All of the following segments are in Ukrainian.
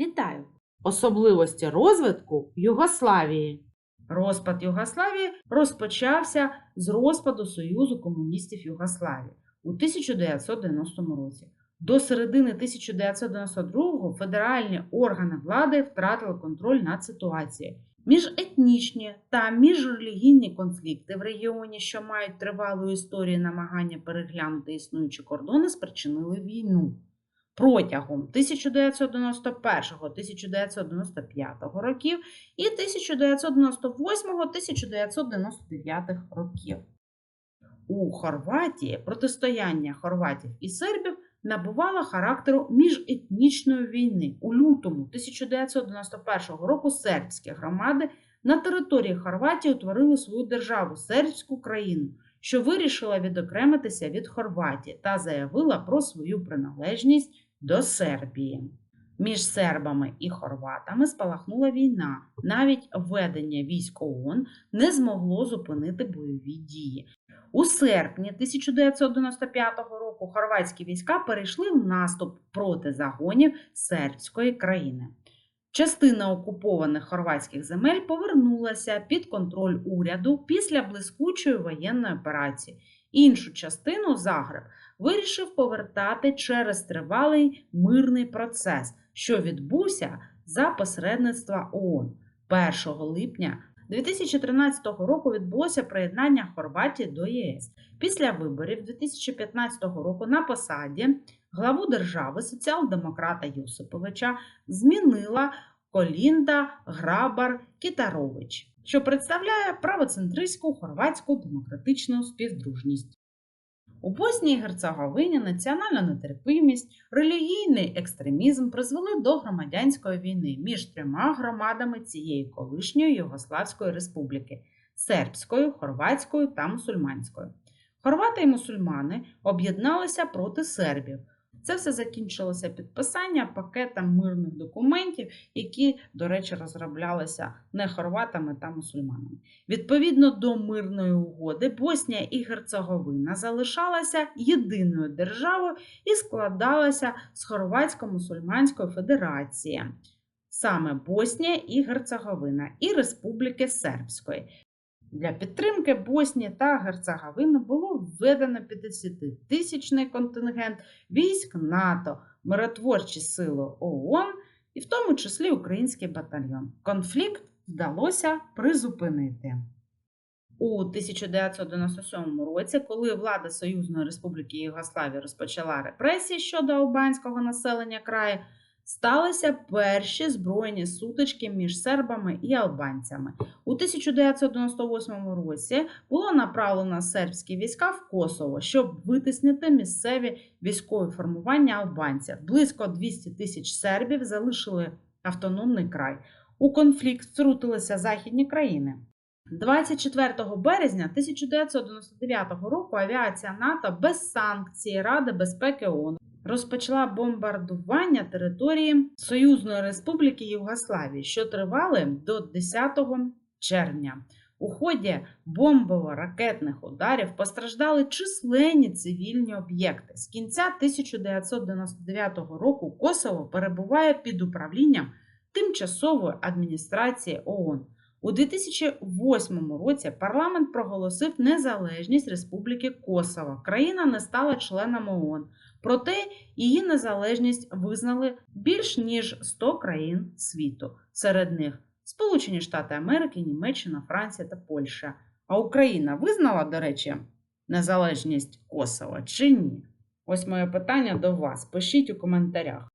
Вітаю! Особливості розвитку Югославії. Розпад Югославії розпочався з розпаду Союзу комуністів Югославії у 1990 році. До середини 1992-го федеральні органи влади втратили контроль над ситуацією. Міжетнічні та міжрелігійні конфлікти в регіоні, що мають тривалу історію намагання переглянути існуючі кордони, спричинили війну. Протягом 1991-1995 років і 1998-1999 років. У Хорватії протистояння хорватів і сербів набувало характеру міжетнічної війни. У лютому 1991 року сербські громади на території Хорватії утворили свою державу сербську країну, що вирішила відокремитися від Хорватії та заявила про свою приналежність до Сербії. Між сербами і хорватами спалахнула війна. Навіть введення військ ООН не змогло зупинити бойові дії. У серпні 1995 року хорватські війська перейшли в наступ проти загонів сербської країни. Частина окупованих хорватських земель повернулася під контроль уряду після блискучої воєнної операції. Іншу частину Загреб вирішив повертати через тривалий мирний процес, що відбувся за посередництва ООН. 1 липня 2013 року відбулося приєднання Хорватії до ЄС. Після виборів 2015 року на посаді главу держави соціал-демократа Юсиповича змінила Колінда Грабар Кітарович, що представляє правоцентристську хорватську демократичну співдружність. У Боснії Герцеговині національна нетерпимість, релігійний екстремізм призвели до громадянської війни між трьома громадами цієї колишньої Югославської республіки сербською, хорватською та мусульманською. Хорвати і мусульмани об'єдналися проти сербів. Це все закінчилося підписання пакетом мирних документів, які, до речі, розроблялися не хорватами та мусульманами. Відповідно до мирної угоди, Боснія і Герцеговина залишалася єдиною державою і складалася з Хорватсько-мусульманської федерації, саме Боснія і Герцеговина і Республіки Сербської. Для підтримки Боснії та Герцеговини було введено 50-тисячний контингент військ НАТО, миротворчі сили ООН і в тому числі український батальйон. Конфлікт вдалося призупинити. У 1997 році, коли влада Союзної Республіки Єгославії розпочала репресії щодо албанського населення краю, сталися перші збройні сутички між сербами і албанцями. У 1998 році було направлено сербські війська в Косово, щоб витиснити місцеві військові формування албанців. Близько 200 тисяч сербів залишили автономний край. У конфлікт втрутилися західні країни. 24 березня 1999 року авіація НАТО без санкцій Ради безпеки ООН розпочала бомбардування території Союзної Республіки Югославії, що тривали до 10 червня. У ході бомбово-ракетних ударів постраждали численні цивільні об'єкти. З кінця 1999 року Косово перебуває під управлінням тимчасової адміністрації ООН. У 2008 році парламент проголосив незалежність Республіки Косово. Країна не стала членом ООН. Проте її незалежність визнали більш ніж 100 країн світу, серед них Сполучені Штати Америки, Німеччина, Франція та Польща. А Україна визнала, до речі, незалежність Косова чи ні? Ось моє питання до вас. Пишіть у коментарях.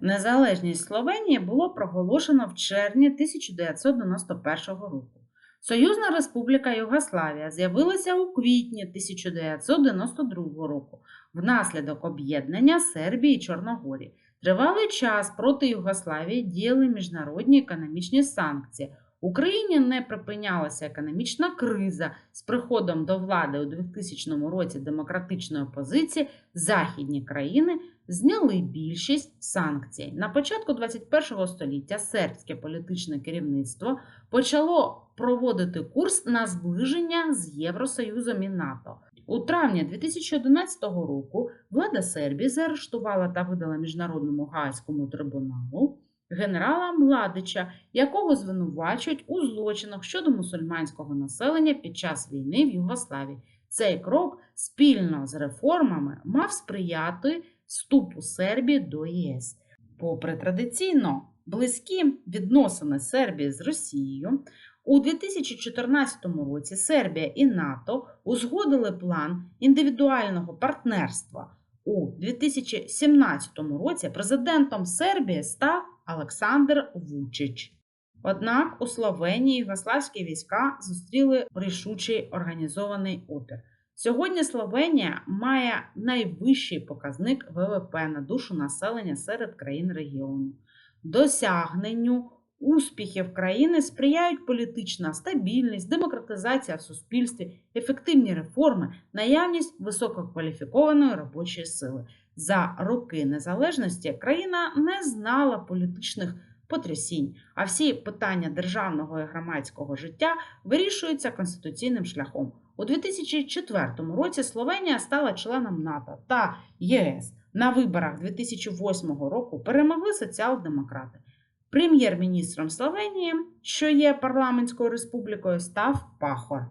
Незалежність Словенії було проголошено в червні 1991 року. Союзна Республіка Югославія з'явилася у квітні 1992 року внаслідок об'єднання Сербії і Чорногорії. Тривалий час проти Югославії діяли міжнародні економічні санкції. Україні не припинялася економічна криза з приходом до влади у 2000 році демократичної опозиції. Західні країни зняли більшість санкцій. На початку 21 століття сербське політичне керівництво почало проводити курс на зближення з Євросоюзом і НАТО. У травні 2011 року влада Сербії заарештувала та видала Міжнародному Гаазькому трибуналу генерала Младича, якого звинувачують у злочинах щодо мусульманського населення під час війни в Югославії. Цей крок спільно з реформами мав сприяти вступу Сербії до ЄС. Попри традиційно близькі відносини Сербії з Росією, у 2014 році Сербія і НАТО узгодили план індивідуального партнерства. У 2017 році президентом Сербії став Олександр Вучич. Однак у Словенії югославські війська зустріли рішучий організований опір. Сьогодні Словенія має найвищий показник ВВП на душу населення серед країн регіону. Досягненню успіхів країни сприяють політична стабільність, демократизація в суспільстві, ефективні реформи, наявність висококваліфікованої робочої сили. За роки незалежності країна не знала політичних потрясінь, а всі питання державного і громадського життя вирішуються конституційним шляхом. У 2004 році Словенія стала членом НАТО та ЄС. На виборах 2008 року перемогли соціал-демократи. Прем'єр-міністром Словенії, що є парламентською республікою, став Пахор.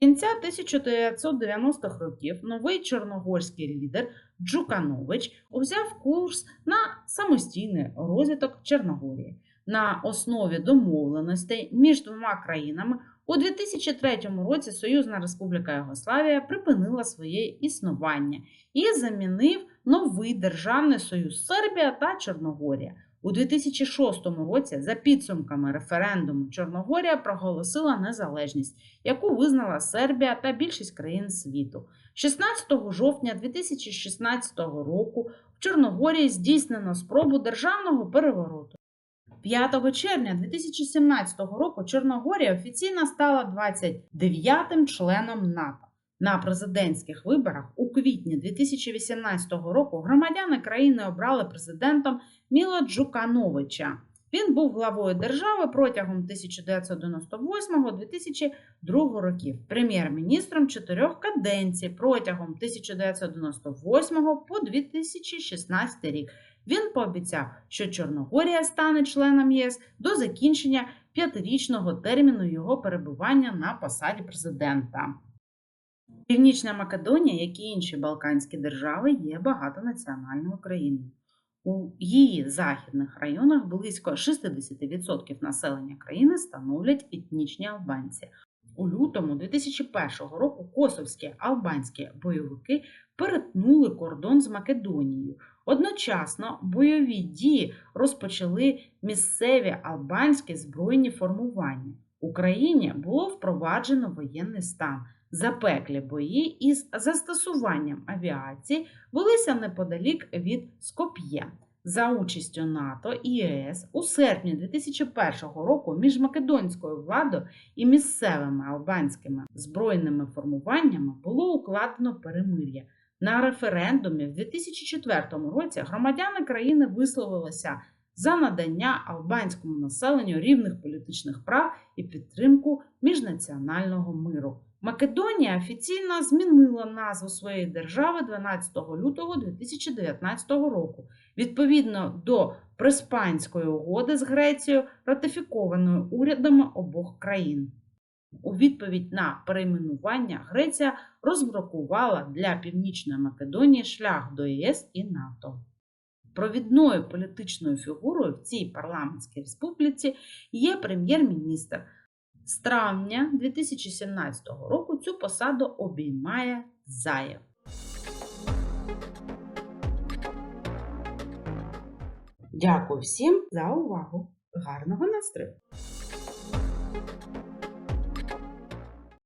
Кінця 1990-х років новий чорногорський лідер Джуканович узяв курс на самостійний розвиток Чорногорії. На основі домовленостей між двома країнами у 2003 році Союзна Республіка Югославія припинила своє існування і замінив новий державний союз Сербія та Чорногорія. У 2006 році, за підсумками референдуму, Чорногорія проголосила незалежність, яку визнала Сербія та більшість країн світу. 16 жовтня 2016 року в Чорногорії здійснено спробу державного перевороту. 5 червня 2017 року Чорногорія офіційно стала 29-м членом НАТО. На президентських виборах у квітні 2018 року громадяни країни обрали президентом Міло Джукановича. Він був главою держави протягом 1998-2002 років, прем'єр-міністром чотирьох каденцій протягом 1998 по 2016 рік. Він пообіцяв, що Чорногорія стане членом ЄС до закінчення п'ятирічного терміну його перебування на посаді президента. Північна Македонія, як і інші Балканські держави, є багатонаціональною країною. У її західних районах близько 60% населення країни становлять етнічні албанці. У лютому 2001 року косовські албанські бойовики перетнули кордон з Македонією. Одночасно бойові дії розпочали місцеві албанські збройні формування. Україні було впроваджено воєнний стан. Запеклі бої із застосуванням авіації велися неподалік від Скоп'є. За участю НАТО і ЄС у серпні 2001 року між македонською владою і місцевими албанськими збройними формуваннями було укладено перемир'я. На референдумі в 2004 році громадяни країни висловилися за надання албанському населенню рівних політичних прав і підтримку міжнаціонального миру. Македонія офіційно змінила назву своєї держави 12 лютого 2019 року відповідно до Преспанської угоди з Грецією, ратифікованої урядами обох країн. У відповідь на перейменування Греція розблокувала для Північної Македонії шлях до ЄС і НАТО. Провідною політичною фігурою в цій парламентській республіці є прем'єр-міністр. З травня 2017 року цю посаду обіймає Заєв. Дякую всім за увагу! Гарного настрою!